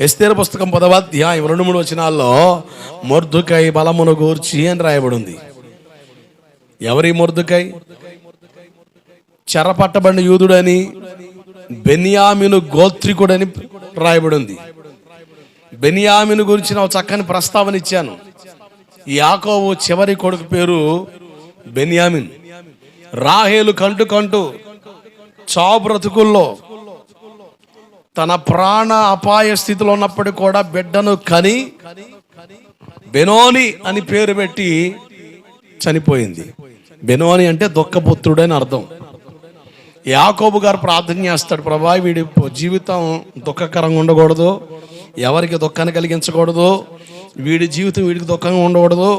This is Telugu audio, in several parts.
ఎస్తేర పుస్తకం పదవ అధ్యాయం రెండు మూడు వచనాల్లో మొర్దుకై బలమును గూర్చి అని రాయబడి ఉంది ఎవరి మొర్దుకై? చెరపట్టబడిన యూదుడని బెనియామిను గోత్రికుడని రాయబడి ఉంది బెనియామిను గురించి నా చక్కని ప్రస్తావన ఇచ్చాను. యాకోవు చివరి కొడుకు పేరు బెనియామిన్. రాహేలు కంటు కంటూ చావు బ్రతుకుల్లో తన ప్రాణ అపాయ స్థితిలో ఉన్నప్పటికీ కూడా బిడ్డను కని బెనోని అని పేరు పెట్టి చనిపోయింది. బెనోని అంటే దుఃఖపుత్రుడని అర్థం. యాకోబు గారు ప్రార్థన చేస్తాడు ప్రభా వీడి జీవితం దుఃఖకరంగా ఉండకూడదు ఎవరికి దుఃఖాన్ని కలిగించకూడదు వీడి జీవితం వీడికి దుఃఖంగా ఉండకూడదు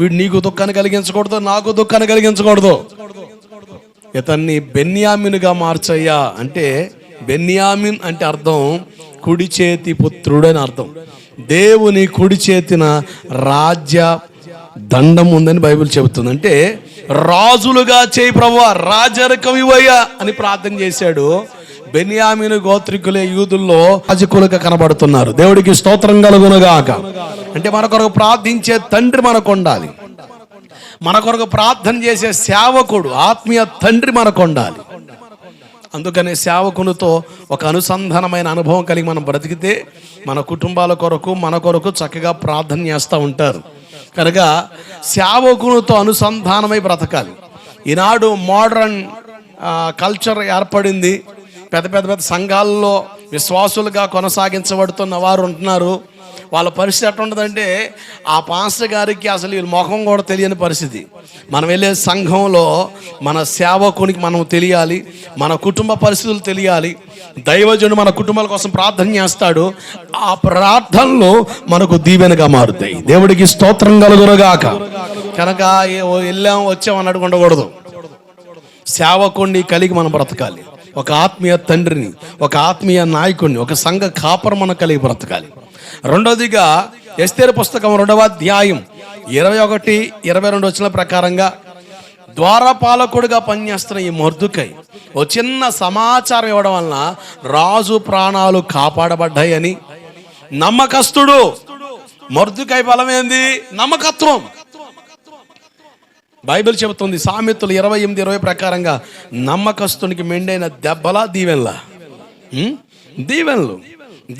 వీడు నీకు దుఃఖాన్ని కలిగించకూడదు నాకు దుఃఖాన్ని కలిగించకూడదు. ఇతన్ని బెన్యామిన్గా మార్చయ్యా అంటే బెన్యామిన్ అంటే అర్థం కుడి చేతి పుత్రుడు అని అర్థం. దేవుని కుడి చేతిన రాజ్య దండం ఉందని బైబిల్ చెబుతుంది. అంటే రాజులుగా చేయి ప్రభు రాజరకం ఇవయ్యా అని ప్రార్థన చేశాడు. బెన్యామిను గోత్రికులే యూదుల్లో రాజకులుగా కనబడుతున్నారు. దేవుడికి స్తోత్రం కలుగునుగాక. అంటే మన కొరకు ప్రార్థించే తండ్రి మనకు ఉండాలి. మన కొరకు ప్రార్థన చేసే సేవకుడు ఆత్మీయ తండ్రి మనకు ఉండాలి. అందుకనే సేవకునితో ఒక అనుసంధానమైన అనుభవం కలిగి మనం బ్రతికితే మన కుటుంబాల కొరకు మన కొరకు చక్కగా ప్రార్థన చేస్తూ ఉంటారు. కనుక సేవకునితో అనుసంధానమై బ్రతకాలి. ఈనాడు మోడర్న్ కల్చర్ ఏర్పడింది. పెద్ద పెద్ద పెద్ద సంఘాల్లో విశ్వాసులుగా కొనసాగించబడుతున్న వారు ఉంటున్నారు. వాళ్ళ పరిస్థితి ఎట్లా ఉంటుందంటే ఆ పాస్టర్ గారికి అసలు వీళ్ళ ముఖం కూడా తెలియని పరిస్థితి. మనం వెళ్ళే సంఘంలో మన సేవకునికి మనం తెలియాలి మన కుటుంబ పరిస్థితులు తెలియాలి. దైవజనుడు మన కుటుంబాల కోసం ప్రార్థన చేస్తాడు ఆ ప్రార్థనలు మనకు దీవెనగా మారుతాయి. దేవుడికి స్తోత్రం కలుగురగాక కనుక ఏ- ఓ వెళ్ళాం వచ్చాం అని అడుగుండకూడదు. సేవకుణ్ణి కలిగి మనం బ్రతకాలి. ఒక ఆత్మీయ తండ్రిని ఒక ఆత్మీయ నాయకుడిని ఒక సంఘ కాపర్ మనం కలిగి బ్రతకాలి. రెండోదిగా ఎస్తేరు పుస్తకం రెండవ అధ్యాయం ఇరవై ఒకటి ఇరవై రెండు వచ్చిన ప్రకారంగా ద్వారపాలకుడుగా పనిచేస్తున్న ఈ మొర్దుకై ఓ చిన్న సమాచారం ఇవ్వడం వలన రాజు ప్రాణాలు కాపాడబడ్డాయని. నమ్మకస్తుడు మొర్దుకై బలమేంది నమ్మకత్వం. బైబిల్ చెబుతుంది సామెతలు ఇరవై ఎనిమిది ఇరవై ప్రకారంగా నమ్మకస్తునికి మెండైన దెబ్బలా దీవెన్లా. దీవెన్లు.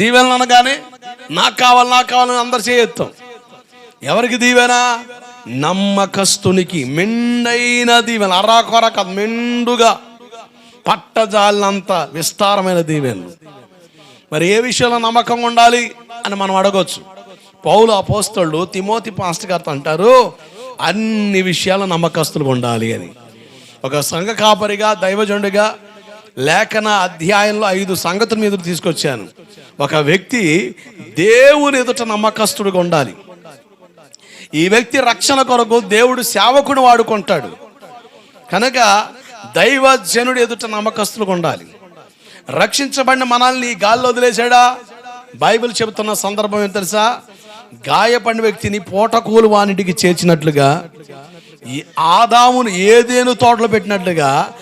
దీవెన్లు అనగానే నాకు కావాలి నాకు కావాలని అందరు చేయొత్తాం. ఎవరికి దీవెన? నమ్మకస్తునికి. మెండైన దీవెన. అరాకొర కాదు మెండుగా. పట్టజాలినంత విస్తారమైన దీవెనలు. మరి ఏ విషయంలో నమ్మకం ఉండాలి అని మనం అడగొచ్చు. పౌలు అపోస్తళ్ళు తిమోతి పాస్ట్ గారితో అంటారు అన్ని విషయాల నమ్మకస్తులు ఉండాలి అని. ఒక సంఘ కాపరిగా దైవజండుగా లేఖన అధ్యాయంలో ఐదు సంగతుల మీద తీసుకొచ్చాను. ఒక వ్యక్తి దేవుని ఎదుట నమ్మకస్తుడిగా ఉండాలి. ఈ వ్యక్తి రక్షణ కొరకు దేవుడు సేవకుడు వాడుకుంటాడు. కనుక దైవజనుడు ఎదుట నమ్మకస్తులుగా ఉండాలి. రక్షించబడిన మనల్ని గాల్లో వదిలేశాడా? బైబిల్ చెబుతున్న సందర్భం ఏం తెలుసా? గాయపడిన వ్యక్తిని పూటకూలు వానిటికి చేర్చినట్లుగా ఈ ఆదామును ఏదేను తోటలో పెట్టినట్లుగా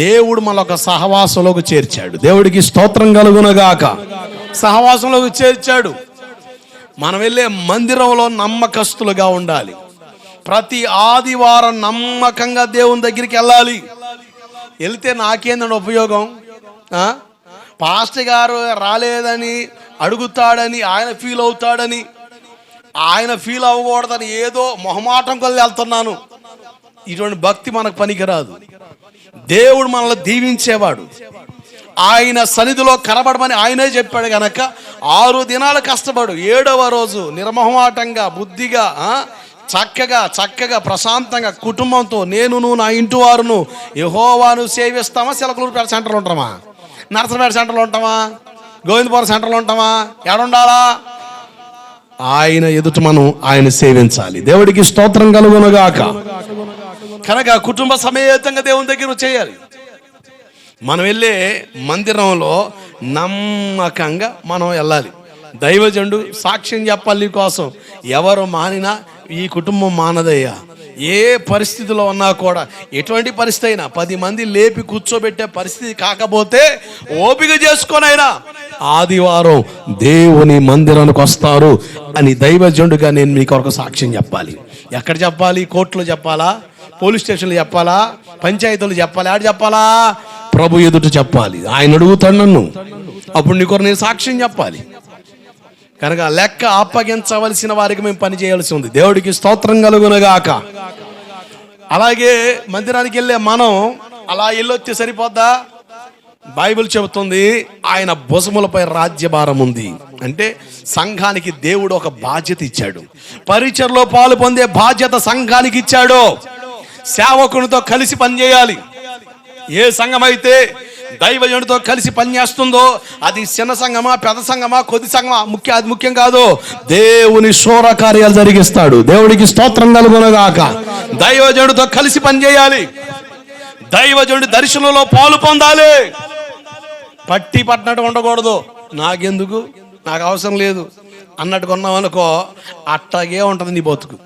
దేవుడు మన ఒక సహవాసంలోకి చేర్చాడు. దేవుడికి స్తోత్రం కలుగునగాక. సహవాసంలోకి చేర్చాడు. మనం వెళ్ళే మందిరంలో నమ్మకస్తులుగా ఉండాలి. ప్రతి ఆదివారం నమ్మకంగా దేవుని దగ్గరికి వెళ్ళాలి. వెళ్తే నాకేందని ఉపయోగం? పాస్టర్ గారు రాలేదని అడుగుతాడని ఆయన ఫీల్ అవుతాడని ఆయన ఫీల్ అవ్వకూడదని ఏదో మొహమాటం కొద్ది వెళ్తున్నాను. ఇటువంటి భక్తి మనకు పనికిరాదు. దేవుడు మనల్ని దీవించేవాడు. ఆయన సన్నిధిలో కనబడమని ఆయనే చెప్పాడు గనక ఆరు దినాలు కష్టపడు. ఏడవ రోజు నిర్మహమాటంగా బుద్ధిగా చక్కగా చక్కగా ప్రశాంతంగా కుటుంబంతో నేను నువ్వు నా ఇంటి వారును యహోవాను సేవిస్తామా? సిలకలూరుపేట సెంటర్లో ఉంటామా? నరసపేట సెంటర్లో ఉంటామా? గోవిందపురం సెంటర్లో ఉంటామా? ఎడుండాలా ఆయన ఎదుట మనం ఆయన సేవించాలి. దేవుడికి స్తోత్రం కలుగునుగాక. కనుక కుటుంబ సమేతంగా దేవుని దగ్గర చేయాలి. మనం వెళ్ళే మందిరంలో నమ్మకంగా మనం వెళ్ళాలి. దైవజండు సాక్ష్యం చెప్పాలి కోసం ఎవరు మానినా ఈ కుటుంబం మానదయ్యా. ఏ పరిస్థితిలో ఉన్నా కూడా ఎటువంటి పరిస్థితి అయినా పది మంది లేపి కూర్చోబెట్టే పరిస్థితి కాకపోతే ఓపిక చేసుకొనైనా ఆదివారం దేవుని మందిరానికి వస్తారు అని దైవజండుగా నేను మీ కొరకు సాక్ష్యం చెప్పాలి. ఎక్కడ చెప్పాలి? కోర్టులో చెప్పాలా? పోలీస్ స్టేషన్లో చెప్పాలా? పంచాయతీలు చెప్పాలా? ఆడ చెప్పాలా? ప్రభు ఎదుట చెప్పాలి. ఆయన అడుగుతాడు నన్ను. అప్పుడు నీ కొరకు నేను సాక్ష్యం చెప్పాలి. కనుక లెక్క అప్పగించవలసిన వారికి మేము పని చేయాల్సి ఉంది. దేవుడికి స్తోత్రం కలుగునగాక. అలాగే మందిరానికి వెళ్ళే మనం అలా వెళ్ళొచ్చి సరిపోద్దా? బైబిల్ చెబుతుంది ఆయన భుజములపై రాజ్యభారం ఉంది. అంటే సంఘానికి దేవుడు ఒక బాధ్యత ఇచ్చాడు. పరిచయలో పాలు పొందే బాధ్యత సంఘానికి ఇచ్చాడు. సేవకునితో కలిసి పనిచేయాలి. ఏ సంఘం అయితే దైవజనుడితో కలిసి పనిచేస్తుందో అది చిన్న సంఘమా పెద్ద సంఘమా కొద్ది సంఘమా ముఖ్య అది ముఖ్యం కాదు. దేవుని శూర కార్యాలు జరిగిస్తాడు. దేవుడికి స్తోత్రం కలుగునగాక. దైవజనుడితో కలిసి పనిచేయాలి. దైవజనుడి దర్శనంలో పాలు పొందాలి. పట్టి పట్టినట్టు ఉండకూడదు. నాకెందుకు? నాకు అవసరం లేదు. అన్నట్టుకున్నాం అనుకో అట్టాగే ఉంటుంది నీ బతుకు.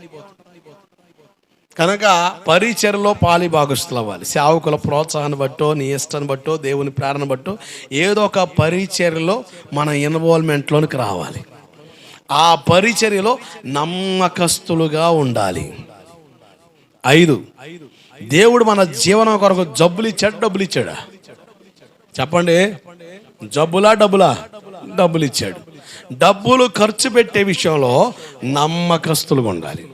కనుక పరిచయలో పాలిభాగస్తులు అవ్వాలి. సేవకుల ప్రోత్సాహాన్ని బట్టో నీ ఇష్టాన్ని బట్టో దేవుని ప్రేరణ బట్టో ఏదో ఒక పరిచర్యలో మన ఇన్వాల్వ్మెంట్లోనికి రావాలి. ఆ పరిచర్యలో నమ్మకస్తులుగా ఉండాలి. ఐదు దేవుడు మన జీవనం కొరకు జబ్బులు ఇచ్చాడు డబ్బులు ఇచ్చాడా? చెప్పండి. జబ్బులా డబ్బులా? డబ్బులు ఇచ్చాడు. డబ్బులు ఖర్చు పెట్టే విషయంలో నమ్మకస్తులుగా ఉండాలి.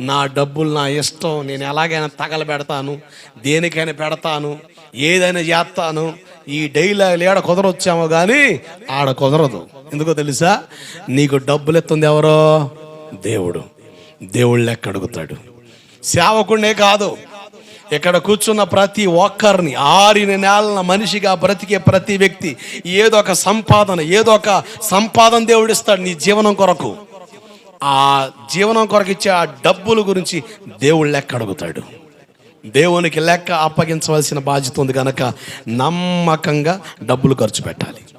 నా డబ్బులు నా ఇష్టం నేను ఎలాగైనా తగలబెడతాను దేనికైనా పెడతాను ఏదైనా చేస్తాను ఈ డైలాగులు ఏడ కుదరొచ్చామో కానీ ఆడ కుదరదు. ఎందుకో తెలుసా? నీకు డబ్బులు ఎత్తుంది ఎవరో? దేవుడు. దేవుడు లెక్క అడుగుతాడు. సేవకుడే కాదు. ఇక్కడ కూర్చున్న ప్రతి ఒక్కరిని ఆరిన నేలన మనిషిగా బ్రతికే ప్రతి వ్యక్తి ఏదో ఒక సంపాదన ఏదో ఒక సంపాదన దేవుడిస్తాడు నీ జీవనం కొరకు. ఆ జీవనం కొరకు ఇచ్చే ఆ డబ్బుల గురించి దేవుడు లెక్క అడుగుతాడు. దేవునికి లెక్క అప్పగించవలసిన బాధ్యత ఉంది కనుక నమ్మకంగా డబ్బులు ఖర్చు పెట్టాలి.